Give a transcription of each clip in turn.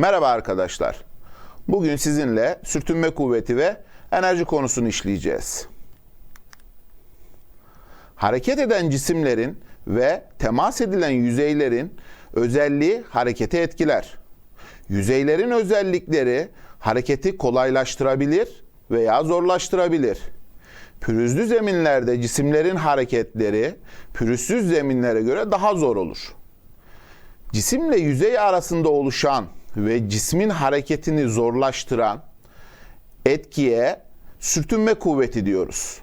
Merhaba arkadaşlar. Bugün sizinle sürtünme kuvveti ve enerji konusunu işleyeceğiz. Hareket eden cisimlerin ve temas edilen yüzeylerin özelliği hareketi etkiler. Yüzeylerin özellikleri hareketi kolaylaştırabilir veya zorlaştırabilir. Pürüzlü zeminlerde cisimlerin hareketleri pürüzsüz zeminlere göre daha zor olur. Cisimle yüzey arasında oluşan ve cismin hareketini zorlaştıran etkiye sürtünme kuvveti diyoruz.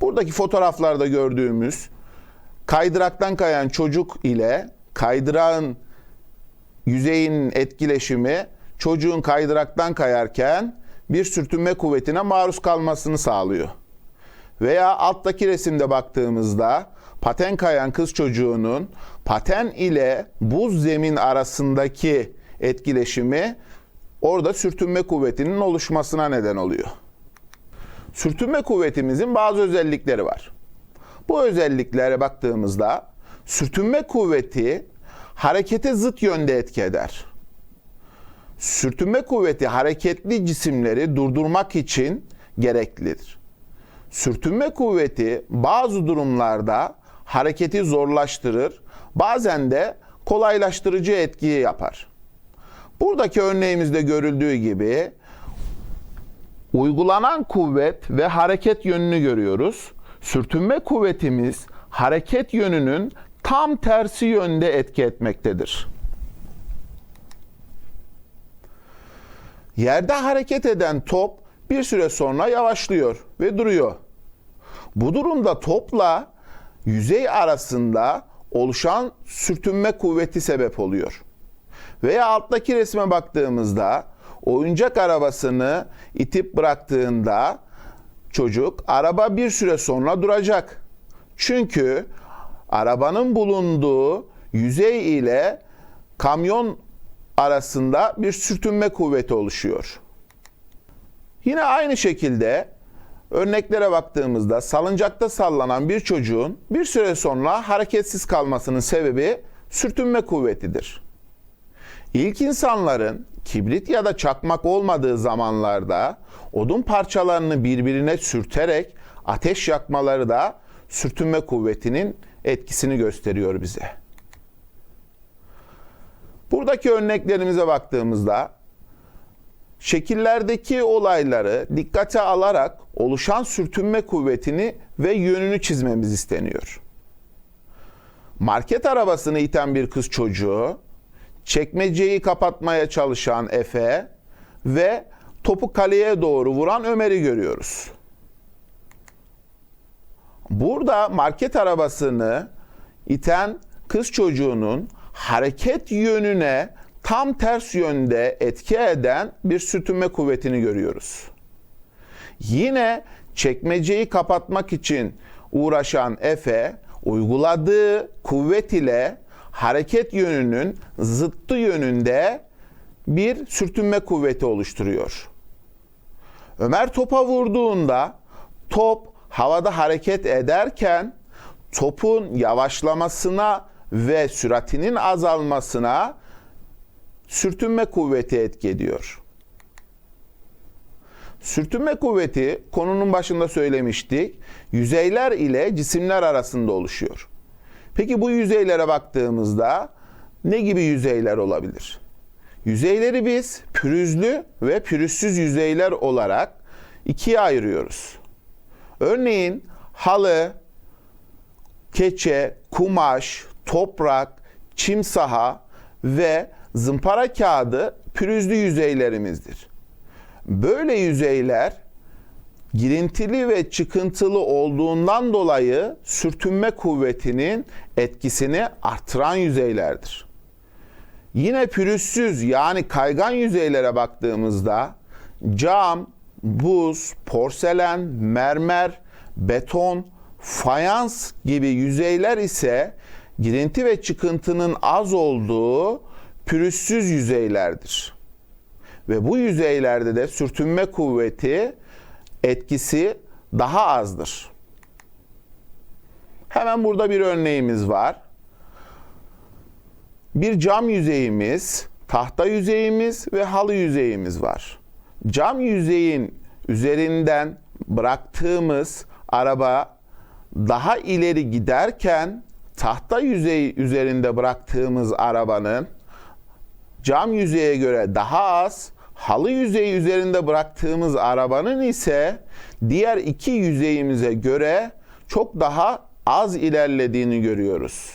Buradaki fotoğraflarda gördüğümüz kaydıraktan kayan çocuk ile kaydırağın yüzeyinin etkileşimi çocuğun kaydıraktan kayarken bir sürtünme kuvvetine maruz kalmasını sağlıyor. Veya alttaki resimde baktığımızda paten kayan kız çocuğunun paten ile buz zemin arasındaki etkileşimi orada sürtünme kuvvetinin oluşmasına neden oluyor. Sürtünme kuvvetimizin bazı özellikleri var. Bu özelliklere baktığımızda sürtünme kuvveti harekete zıt yönde etki eder. Sürtünme kuvveti hareketli cisimleri durdurmak için gereklidir. Sürtünme kuvveti bazı durumlarda hareketi zorlaştırır, bazen de kolaylaştırıcı etkiyi yapar. Buradaki örneğimizde görüldüğü gibi uygulanan kuvvet ve hareket yönünü görüyoruz. Sürtünme kuvvetimiz hareket yönünün tam tersi yönde etki etmektedir. Yerde hareket eden top bir süre sonra yavaşlıyor ve duruyor. Bu durumda topla yüzey arasında oluşan sürtünme kuvveti sebep oluyor. Veya alttaki resme baktığımızda oyuncak arabasını itip bıraktığında çocuk araba bir süre sonra duracak. Çünkü arabanın bulunduğu yüzey ile kamyon arasında bir sürtünme kuvveti oluşuyor. Yine aynı şekilde örneklere baktığımızda salıncakta sallanan bir çocuğun bir süre sonra hareketsiz kalmasının sebebi sürtünme kuvvetidir. İlk insanların kibrit ya da çakmak olmadığı zamanlarda odun parçalarını birbirine sürterek ateş yakmaları da sürtünme kuvvetinin etkisini gösteriyor bize. Buradaki örneklerimize baktığımızda şekillerdeki olayları dikkate alarak oluşan sürtünme kuvvetini ve yönünü çizmemiz isteniyor. Market arabasını iten bir kız çocuğu, çekmeceyi kapatmaya çalışan Efe ve topu kaleye doğru vuran Ömer'i görüyoruz. Burada market arabasını iten kız çocuğunun hareket yönüne tam ters yönde etki eden bir sürtünme kuvvetini görüyoruz. Yine çekmeceyi kapatmak için uğraşan Efe uyguladığı kuvvet ile hareket yönünün zıttı yönünde bir sürtünme kuvveti oluşturuyor. Ömer topa vurduğunda top havada hareket ederken topun yavaşlamasına ve süratinin azalmasına sürtünme kuvveti etki ediyor. Sürtünme kuvveti konunun başında söylemiştik. Yüzeyler ile cisimler arasında oluşuyor. Peki bu yüzeylere baktığımızda ne gibi yüzeyler olabilir? Yüzeyleri biz pürüzlü ve pürüzsüz yüzeyler olarak ikiye ayırıyoruz. Örneğin halı, keçe, kumaş, toprak, çim saha ve zımpara kağıdı pürüzlü yüzeylerimizdir. Böyle yüzeyler girintili ve çıkıntılı olduğundan dolayı sürtünme kuvvetinin etkisini artıran yüzeylerdir. Yine pürüzsüz yani kaygan yüzeylere baktığımızda cam, buz, porselen, mermer, beton, fayans gibi yüzeyler ise girinti ve çıkıntının az olduğu pürüzsüz yüzeylerdir. Ve bu yüzeylerde de sürtünme kuvveti etkisi daha azdır. Hemen burada bir örneğimiz var. Bir cam yüzeyimiz tahta yüzeyimiz ve halı yüzeyimiz var. Cam yüzeyin üzerinden bıraktığımız araba daha ileri giderken tahta yüzeyi üzerinde bıraktığımız arabanın cam yüzeye göre daha az, halı yüzeyi üzerinde bıraktığımız arabanın ise diğer iki yüzeyimize göre çok daha az ilerlediğini görüyoruz.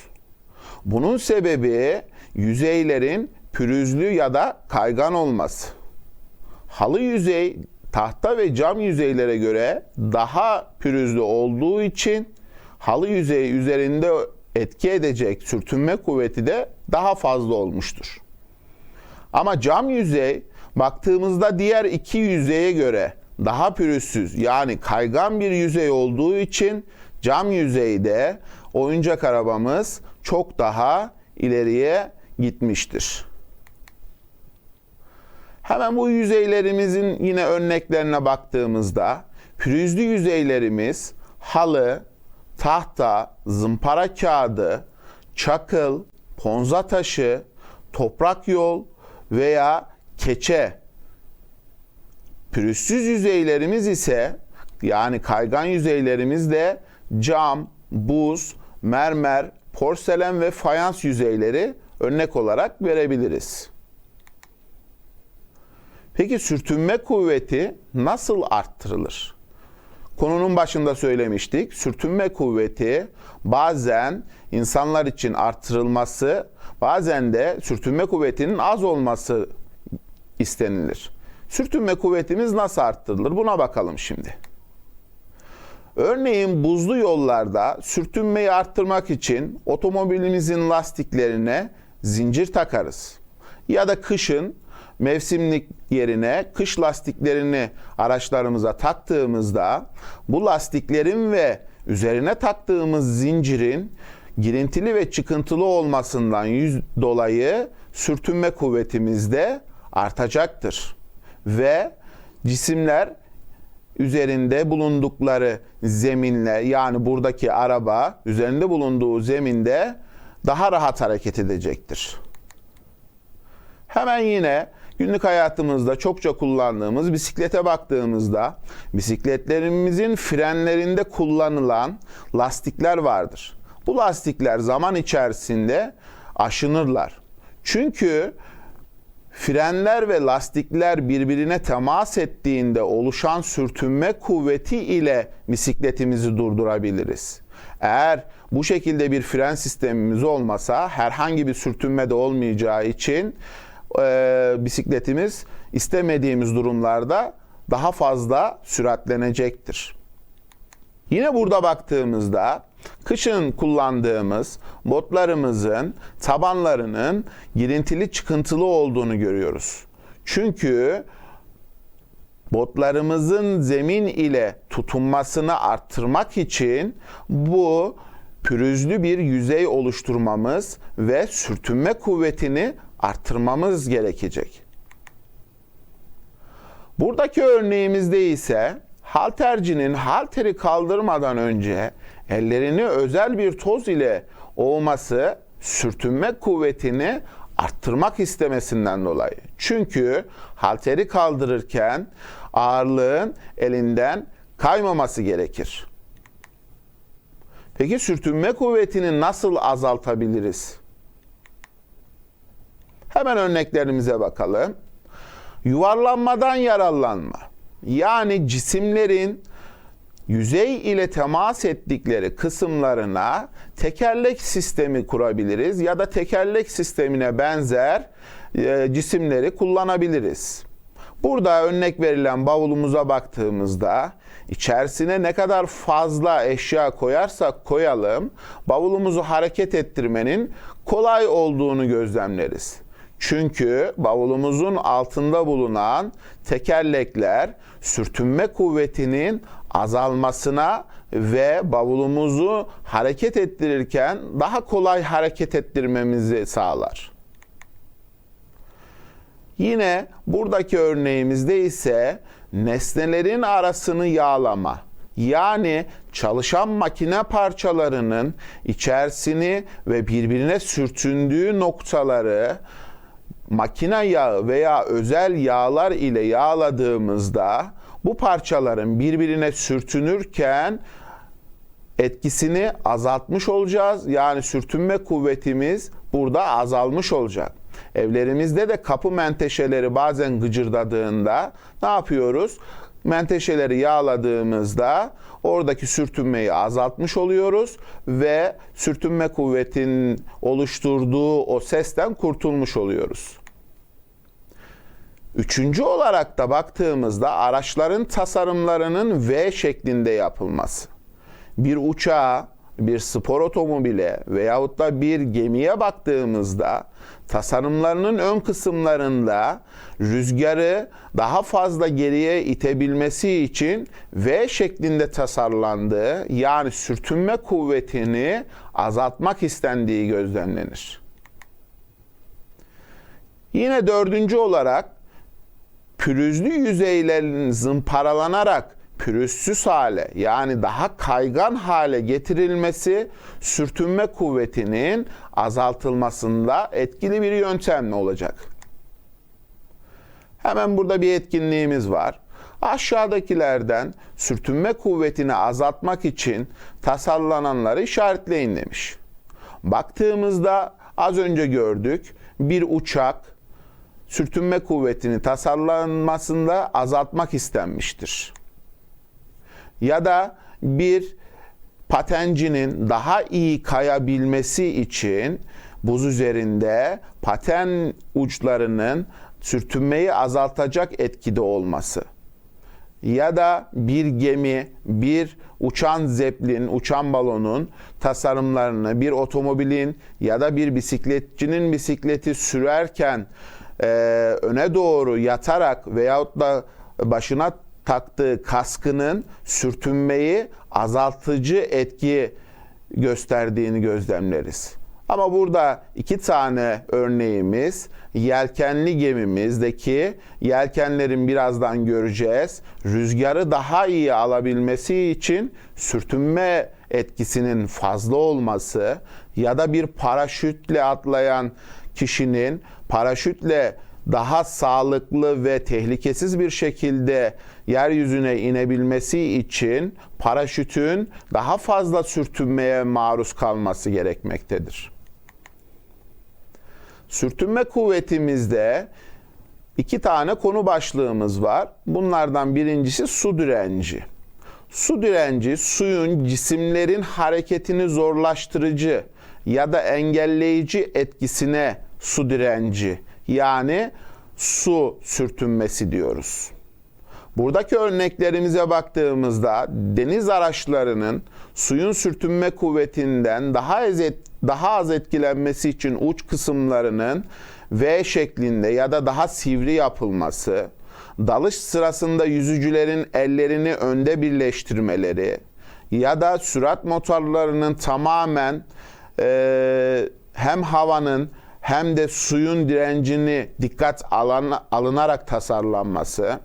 Bunun sebebi yüzeylerin pürüzlü ya da kaygan olması. Halı yüzey tahta ve cam yüzeylere göre daha pürüzlü olduğu için halı yüzeyi üzerinde etki edecek sürtünme kuvveti de daha fazla olmuştur. Ama cam yüzey baktığımızda diğer iki yüzeye göre daha pürüzsüz yani kaygan bir yüzey olduğu için cam yüzeyde oyuncak arabamız çok daha ileriye gitmiştir. Hemen bu yüzeylerimizin yine örneklerine baktığımızda pürüzlü yüzeylerimiz halı, tahta, zımpara kağıdı, çakıl, ponza taşı, toprak yol veya keçe. Pürüzsüz yüzeylerimiz ise yani kaygan yüzeylerimiz de cam, buz, mermer, porselen ve fayans yüzeyleri örnek olarak verebiliriz. Peki sürtünme kuvveti nasıl arttırılır? Konunun başında söylemiştik. Sürtünme kuvveti bazen insanlar için arttırılması, bazen de sürtünme kuvvetinin az olması istenilir. Sürtünme kuvvetimiz nasıl arttırılır? Buna bakalım şimdi. Örneğin buzlu yollarda sürtünmeyi arttırmak için otomobilimizin lastiklerine zincir takarız. Ya da kışın mevsimlik yerine kış lastiklerini araçlarımıza taktığımızda bu lastiklerin ve üzerine taktığımız zincirin girintili ve çıkıntılı olmasından yüz dolayı sürtünme kuvvetimiz de artacaktır. Ve cisimler üzerinde bulundukları zeminle yani buradaki araba üzerinde bulunduğu zeminde daha rahat hareket edecektir. Hemen yine günlük hayatımızda çokça kullandığımız bisiklete baktığımızda bisikletlerimizin frenlerinde kullanılan lastikler vardır. Bu lastikler zaman içerisinde aşınırlar. Çünkü frenler ve lastikler birbirine temas ettiğinde oluşan sürtünme kuvveti ile bisikletimizi durdurabiliriz. Eğer bu şekilde bir fren sistemimiz olmasa herhangi bir sürtünme de olmayacağı için e, bisikletimiz istemediğimiz durumlarda daha fazla süratlenecektir. Yine burada baktığımızda kışın kullandığımız botlarımızın tabanlarının girintili çıkıntılı olduğunu görüyoruz. Çünkü botlarımızın zemin ile tutunmasını arttırmak için bu pürüzlü bir yüzey oluşturmamız ve sürtünme kuvvetini arttırmamız gerekecek. Buradaki örneğimizde ise haltercinin halteri kaldırmadan önce ellerini özel bir toz ile ovması sürtünme kuvvetini arttırmak istemesinden dolayı. Çünkü halteri kaldırırken ağırlığın elinden kaymaması gerekir. Peki sürtünme kuvvetini nasıl azaltabiliriz? Hemen örneklerimize bakalım. Yuvarlanmadan yararlanma. Yani cisimlerin yüzey ile temas ettikleri kısımlarına tekerlek sistemi kurabiliriz ya da tekerlek sistemine benzer e, cisimleri kullanabiliriz. Burada örnek verilen bavulumuza baktığımızda içerisine ne kadar fazla eşya koyarsak koyalım bavulumuzu hareket ettirmenin kolay olduğunu gözlemleriz. Çünkü bavulumuzun altında bulunan tekerlekler sürtünme kuvvetinin azalmasına ve bavulumuzu hareket ettirirken daha kolay hareket ettirmemizi sağlar. Yine buradaki örneğimizde ise nesnelerin arasını yağlama yani çalışan makine parçalarının içerisini ve birbirine sürtündüğü noktaları makine yağı veya özel yağlar ile yağladığımızda bu parçaların birbirine sürtünürken etkisini azaltmış olacağız. Yani sürtünme kuvvetimiz burada azalmış olacak. Evlerimizde de kapı menteşeleri bazen gıcırdadığında ne yapıyoruz? Menteşeleri yağladığımızda oradaki sürtünmeyi azaltmış oluyoruz ve sürtünme kuvvetinin oluşturduğu o sesten kurtulmuş oluyoruz. Üçüncü olarak da baktığımızda araçların tasarımlarının V şeklinde yapılması. Bir uçağa, bir spor otomobile veyahut da bir gemiye baktığımızda tasarımlarının ön kısımlarında rüzgarı daha fazla geriye itebilmesi için V şeklinde tasarlandığı yani sürtünme kuvvetini azaltmak istendiği gözlemlenir. Yine dördüncü olarak pürüzlü yüzeylerin zımparalanarak pürüzsüz hale yani daha kaygan hale getirilmesi sürtünme kuvvetinin azaltılmasında etkili bir yöntemle olacak. Hemen burada bir etkinliğimiz var. Aşağıdakilerden sürtünme kuvvetini azaltmak için tasarlananları işaretleyin demiş. Baktığımızda az önce gördük bir uçak sürtünme kuvvetini tasarlanmasında azaltmak istenmiştir. Ya da bir patencinin daha iyi kayabilmesi için buz üzerinde paten uçlarının sürtünmeyi azaltacak etkide olması. Ya da bir gemi, bir uçan zeplin, uçan balonun tasarımlarını bir otomobilin ya da bir bisikletçinin bisikleti sürerken e, öne doğru yatarak veyahut da başına taktığı kaskının sürtünmeyi azaltıcı etki gösterdiğini gözlemleriz. Ama burada iki tane örneğimiz yelkenli gemimizdeki yelkenlerin birazdan göreceğiz. Rüzgarı daha iyi alabilmesi için sürtünme etkisinin fazla olması ya da bir paraşütle atlayan kişinin paraşütle daha sağlıklı ve tehlikesiz bir şekilde yeryüzüne inebilmesi için paraşütün daha fazla sürtünmeye maruz kalması gerekmektedir. Sürtünme kuvvetimizde iki tane konu başlığımız var. Bunlardan birincisi su direnci. Su direnci suyun cisimlerin hareketini zorlaştırıcı ya da engelleyici etkisine su direnci yani su sürtünmesi diyoruz. Buradaki örneklerimize baktığımızda deniz araçlarının suyun sürtünme kuvvetinden daha az, et, daha az etkilenmesi için uç kısımlarının V şeklinde ya da daha sivri yapılması, dalış sırasında yüzücülerin ellerini önde birleştirmeleri ya da sürat motorlarının tamamen e, hem havanın hem de suyun direncini dikkat alan, alınarak tasarlanması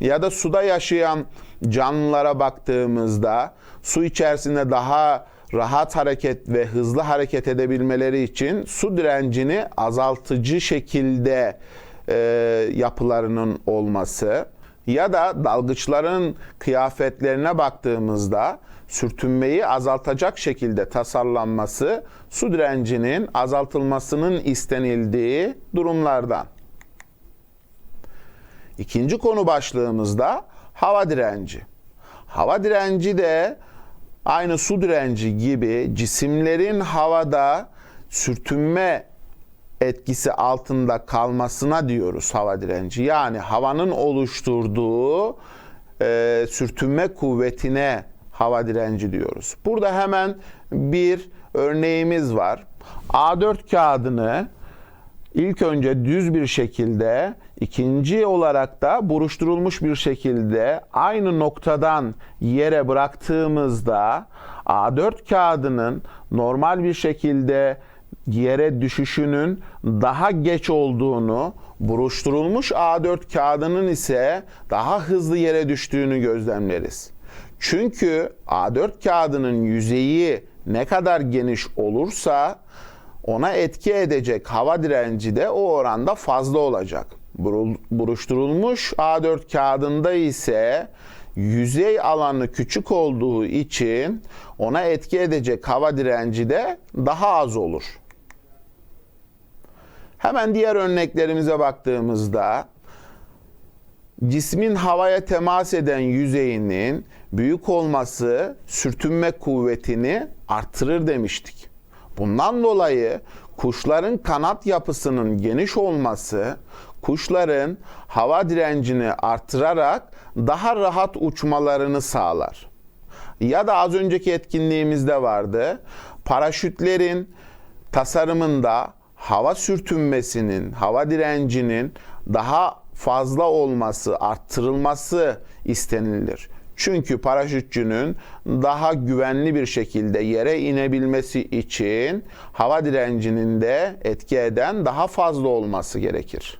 ya da suda yaşayan canlılara baktığımızda su içerisinde daha rahat hareket ve hızlı hareket edebilmeleri için su direncini azaltıcı şekilde e, yapılarının olması ya da dalgıçların kıyafetlerine baktığımızda sürtünmeyi azaltacak şekilde tasarlanması su direncinin azaltılmasının istenildiği durumlardan. İkinci konu başlığımızda hava direnci. Hava direnci de aynı su direnci gibi cisimlerin havada sürtünme etkisi altında kalmasına diyoruz hava direnci. Yani havanın oluşturduğu e, sürtünme kuvvetine hava direnci diyoruz. Burada hemen bir örneğimiz var. A4 kağıdını ilk önce düz bir şekilde, ikinci olarak da buruşturulmuş bir şekilde aynı noktadan yere bıraktığımızda A4 kağıdının normal bir şekilde yere düşüşünün daha geç olduğunu, buruşturulmuş A4 kağıdının ise daha hızlı yere düştüğünü gözlemleriz. Çünkü A4 kağıdının yüzeyi ne kadar geniş olursa ona etki edecek hava direnci de o oranda fazla olacak. Buruşturulmuş A4 kağıdında ise yüzey alanı küçük olduğu için ona etki edecek hava direnci de daha az olur. Hemen diğer örneklerimize baktığımızda cismin havaya temas eden yüzeyinin büyük olması sürtünme kuvvetini artırır demiştik. Bundan dolayı kuşların kanat yapısının geniş olması kuşların hava direncini artırarak daha rahat uçmalarını sağlar. Ya da az önceki etkinliğimizde vardı. Paraşütlerin tasarımında hava sürtünmesinin, hava direncinin daha fazla olması, arttırılması istenilir. Çünkü paraşütçünün daha güvenli bir şekilde yere inebilmesi için hava direncinin de etki eden daha fazla olması gerekir.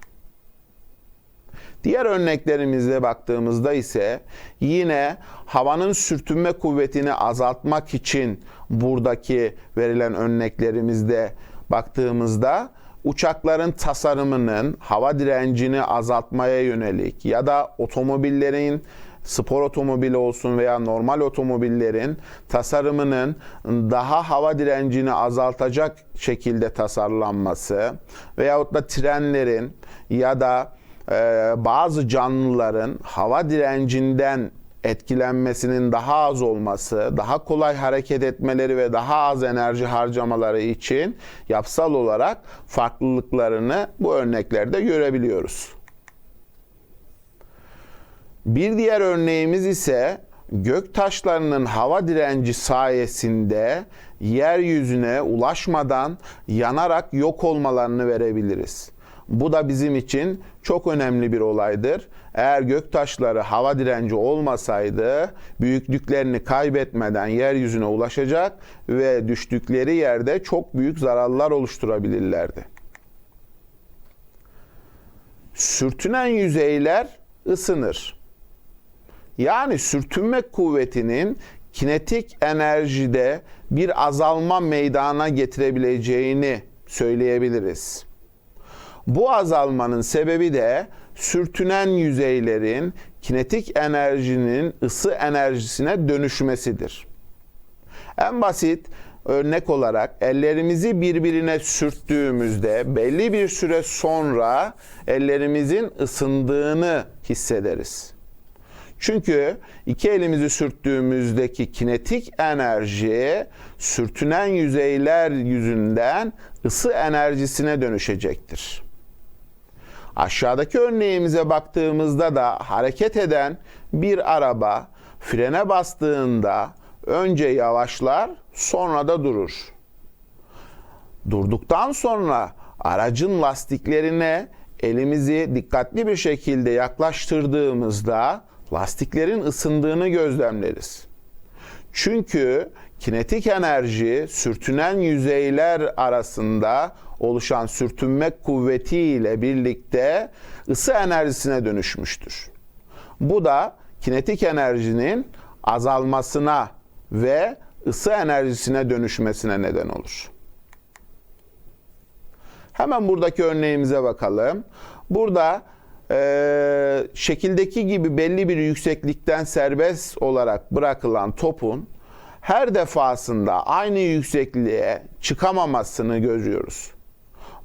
Diğer örneklerimizde baktığımızda ise yine havanın sürtünme kuvvetini azaltmak için buradaki verilen örneklerimizde baktığımızda uçakların tasarımının hava direncini azaltmaya yönelik ya da otomobillerin spor otomobili olsun veya normal otomobillerin tasarımının daha hava direncini azaltacak şekilde tasarlanması veyahut da trenlerin ya da bazı canlıların hava direncinden etkilenmesinin daha az olması, daha kolay hareket etmeleri ve daha az enerji harcamaları için yapısal olarak farklılıklarını bu örneklerde görebiliyoruz. Bir diğer örneğimiz ise gök taşlarının hava direnci sayesinde yeryüzüne ulaşmadan yanarak yok olmalarını verebiliriz. Bu da bizim için çok önemli bir olaydır. Eğer gök taşları hava direnci olmasaydı büyüklüklerini kaybetmeden yeryüzüne ulaşacak ve düştükleri yerde çok büyük zararlar oluşturabilirlerdi. Sürtünen yüzeyler ısınır. Yani sürtünme kuvvetinin kinetik enerjide bir azalma meydana getirebileceğini söyleyebiliriz. Bu azalmanın sebebi de sürtünen yüzeylerin kinetik enerjinin ısı enerjisine dönüşmesidir. En basit örnek olarak ellerimizi birbirine sürttüğümüzde belli bir süre sonra ellerimizin ısındığını hissederiz. Çünkü iki elimizi sürttüğümüzdeki kinetik enerji sürtünen yüzeyler yüzünden ısı enerjisine dönüşecektir. Aşağıdaki örneğimize baktığımızda da hareket eden bir araba frene bastığında önce yavaşlar, sonra da durur. Durduktan sonra aracın lastiklerine elimizi dikkatli bir şekilde yaklaştırdığımızda lastiklerin ısındığını gözlemleriz. Çünkü kinetik enerji sürtünen yüzeyler arasında oluşan sürtünme kuvveti ile birlikte ısı enerjisine dönüşmüştür. Bu da kinetik enerjinin azalmasına ve ısı enerjisine dönüşmesine neden olur. Hemen buradaki örneğimize bakalım. Burada e, şekildeki gibi belli bir yükseklikten serbest olarak bırakılan topun her defasında aynı yüksekliğe çıkamamasını görüyoruz.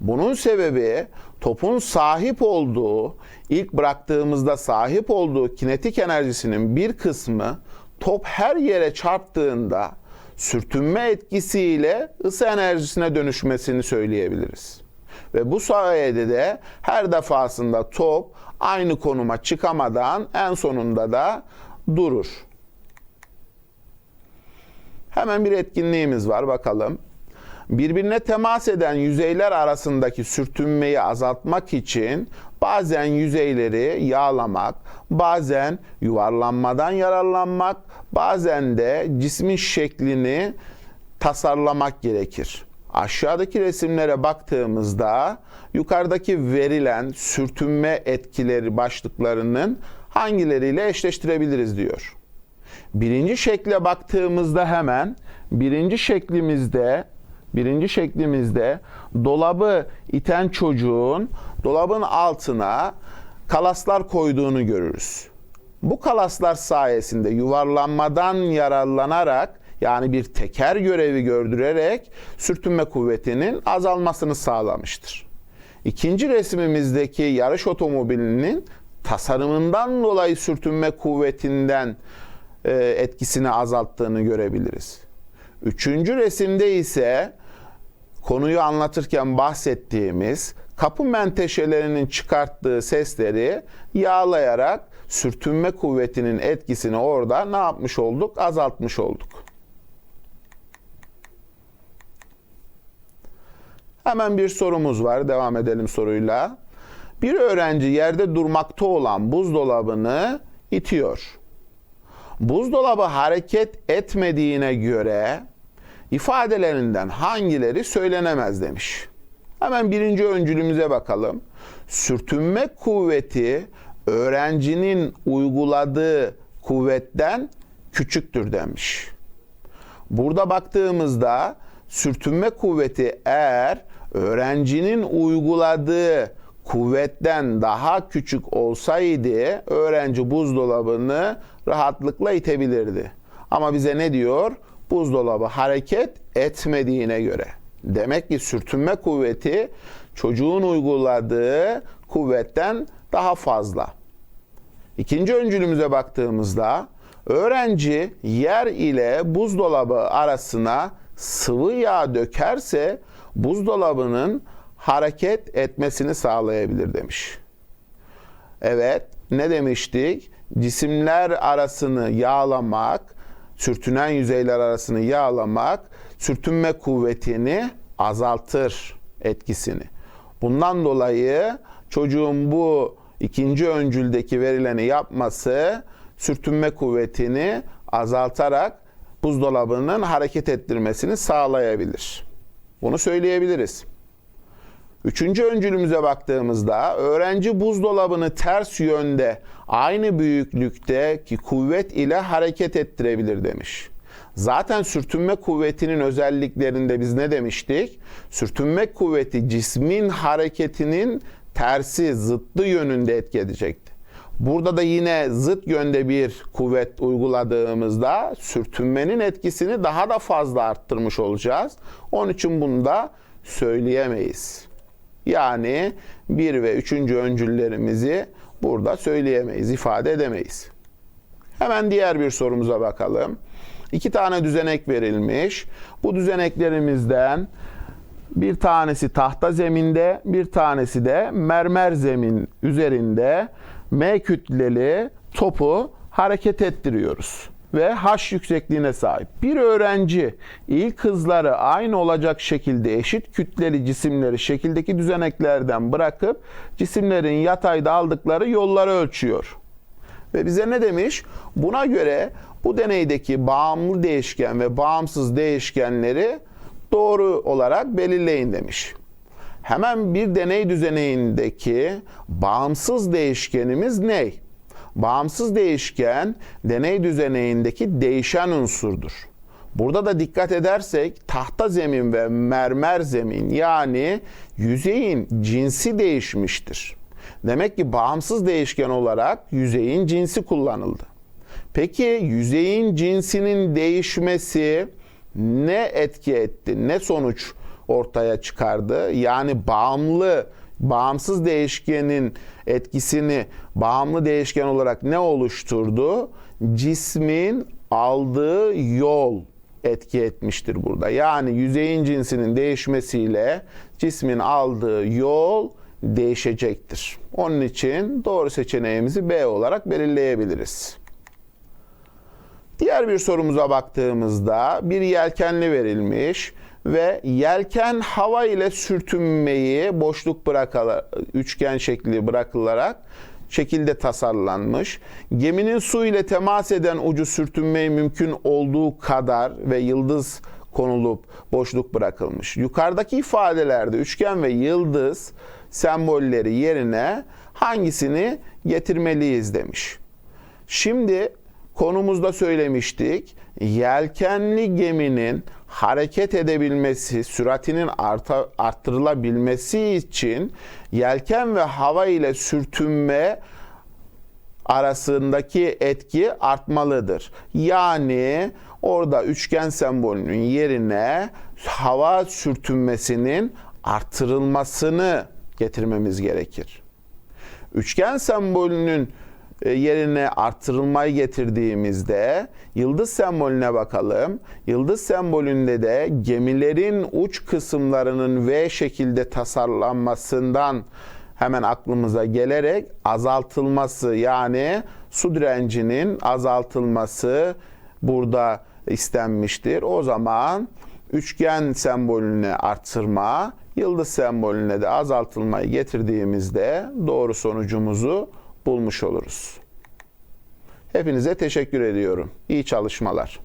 Bunun sebebi topun sahip olduğu, ilk bıraktığımızda sahip olduğu kinetik enerjisinin bir kısmı top her yere çarptığında sürtünme etkisiyle ısı enerjisine dönüşmesini söyleyebiliriz. Ve bu sayede de her defasında top aynı konuma çıkamadan en sonunda da durur. Hemen bir etkinliğimiz var bakalım. Birbirine temas eden yüzeyler arasındaki sürtünmeyi azaltmak için bazen yüzeyleri yağlamak, bazen yuvarlanmadan yararlanmak, bazen de cismin şeklini tasarlamak gerekir. Aşağıdaki resimlere baktığımızda yukarıdaki verilen sürtünme etkileri başlıklarının hangileriyle eşleştirebiliriz diyor. Birinci şekle baktığımızda hemen birinci şeklimizde Birinci şeklimizde dolabı iten çocuğun dolabın altına kalaslar koyduğunu görürüz. Bu kalaslar sayesinde yuvarlanmadan yararlanarak yani bir teker görevi gördürerek sürtünme kuvvetinin azalmasını sağlamıştır. İkinci resmimizdeki yarış otomobilinin tasarımından dolayı sürtünme kuvvetinden e, etkisini azalttığını görebiliriz. Üçüncü resimde ise konuyu anlatırken bahsettiğimiz kapı menteşelerinin çıkarttığı sesleri yağlayarak sürtünme kuvvetinin etkisini orada ne yapmış olduk? Azaltmış olduk. Hemen bir sorumuz var. Devam edelim soruyla. Bir öğrenci yerde durmakta olan buzdolabını itiyor. Buzdolabı hareket etmediğine göre ifadelerinden hangileri söylenemez demiş. Hemen birinci öncülümüze bakalım. Sürtünme kuvveti öğrencinin uyguladığı kuvvetten küçüktür demiş. Burada baktığımızda sürtünme kuvveti eğer öğrencinin uyguladığı kuvvetten daha küçük olsaydı öğrenci buzdolabını rahatlıkla itebilirdi. Ama bize ne diyor? Buzdolabı hareket etmediğine göre. Demek ki sürtünme kuvveti çocuğun uyguladığı kuvvetten daha fazla. İkinci öncülümüze baktığımızda öğrenci yer ile buzdolabı arasına sıvı yağ dökerse buzdolabının hareket etmesini sağlayabilir demiş. Evet, ne demiştik? Cisimler arasını yağlamak, sürtünen yüzeyler arasını yağlamak sürtünme kuvvetini azaltır etkisini. Bundan dolayı çocuğun bu ikinci öncüldeki verileni yapması sürtünme kuvvetini azaltarak buzdolabının hareket ettirmesini sağlayabilir. Bunu söyleyebiliriz. Üçüncü öncülümüze baktığımızda öğrenci buzdolabını ters yönde aynı büyüklükteki kuvvet ile hareket ettirebilir demiş. Zaten sürtünme kuvvetinin özelliklerinde biz ne demiştik? Sürtünme kuvveti cismin hareketinin tersi, zıttı yönünde etki edecekti. Burada da yine zıt yönde bir kuvvet uyguladığımızda sürtünmenin etkisini daha da fazla arttırmış olacağız. Onun için bunu da söyleyemeyiz. Yani bir ve üçüncü öncüllerimizi burada söyleyemeyiz, ifade edemeyiz. Hemen diğer bir sorumuza bakalım. İki tane düzenek verilmiş. Bu düzeneklerimizden bir tanesi tahta zeminde, bir tanesi de mermer zemin üzerinde M kütleli topu hareket ettiriyoruz ve H yüksekliğine sahip. Bir öğrenci ilk hızları aynı olacak şekilde eşit kütleli cisimleri şekildeki düzeneklerden bırakıp cisimlerin yatayda aldıkları yolları ölçüyor. Ve bize ne demiş? Buna göre bu deneydeki bağımlı değişken ve bağımsız değişkenleri doğru olarak belirleyin demiş. Hemen bir deney düzeneyindeki bağımsız değişkenimiz ne? Bağımsız değişken deney düzeneyindeki değişen unsurdur. Burada da dikkat edersek tahta zemin ve mermer zemin yani yüzeyin cinsi değişmiştir. Demek ki bağımsız değişken olarak yüzeyin cinsi kullanıldı. Peki yüzeyin cinsinin değişmesi ne etki etti? Ne sonuç ortaya çıkardı? Yani bağımlı bağımsız değişkenin etkisini bağımlı değişken olarak ne oluşturdu? Cismin aldığı yol etki etmiştir burada. Yani yüzeyin cinsinin değişmesiyle cismin aldığı yol değişecektir. Onun için doğru seçeneğimizi B olarak belirleyebiliriz. Diğer bir sorumuza baktığımızda bir yelkenli verilmiş ve yelken hava ile sürtünmeyi boşluk bırakarak, üçgen şekli bırakılarak şekilde tasarlanmış. Geminin su ile temas eden ucu sürtünmeyi mümkün olduğu kadar ve yıldız konulup boşluk bırakılmış. Yukarıdaki ifadelerde üçgen ve yıldız sembolleri yerine hangisini getirmeliyiz demiş. Şimdi konumuzda söylemiştik. Yelkenli geminin hareket edebilmesi, süratinin arta, arttırılabilmesi için yelken ve hava ile sürtünme arasındaki etki artmalıdır. Yani orada üçgen sembolünün yerine hava sürtünmesinin artırılmasını getirmemiz gerekir. Üçgen sembolünün yerine artırılmayı getirdiğimizde yıldız sembolüne bakalım. Yıldız sembolünde de gemilerin uç kısımlarının V şekilde tasarlanmasından hemen aklımıza gelerek azaltılması yani su direncinin azaltılması burada istenmiştir. O zaman üçgen sembolüne artırma, yıldız sembolüne de azaltılmayı getirdiğimizde doğru sonucumuzu bulmuş oluruz. Hepinize teşekkür ediyorum. İyi çalışmalar.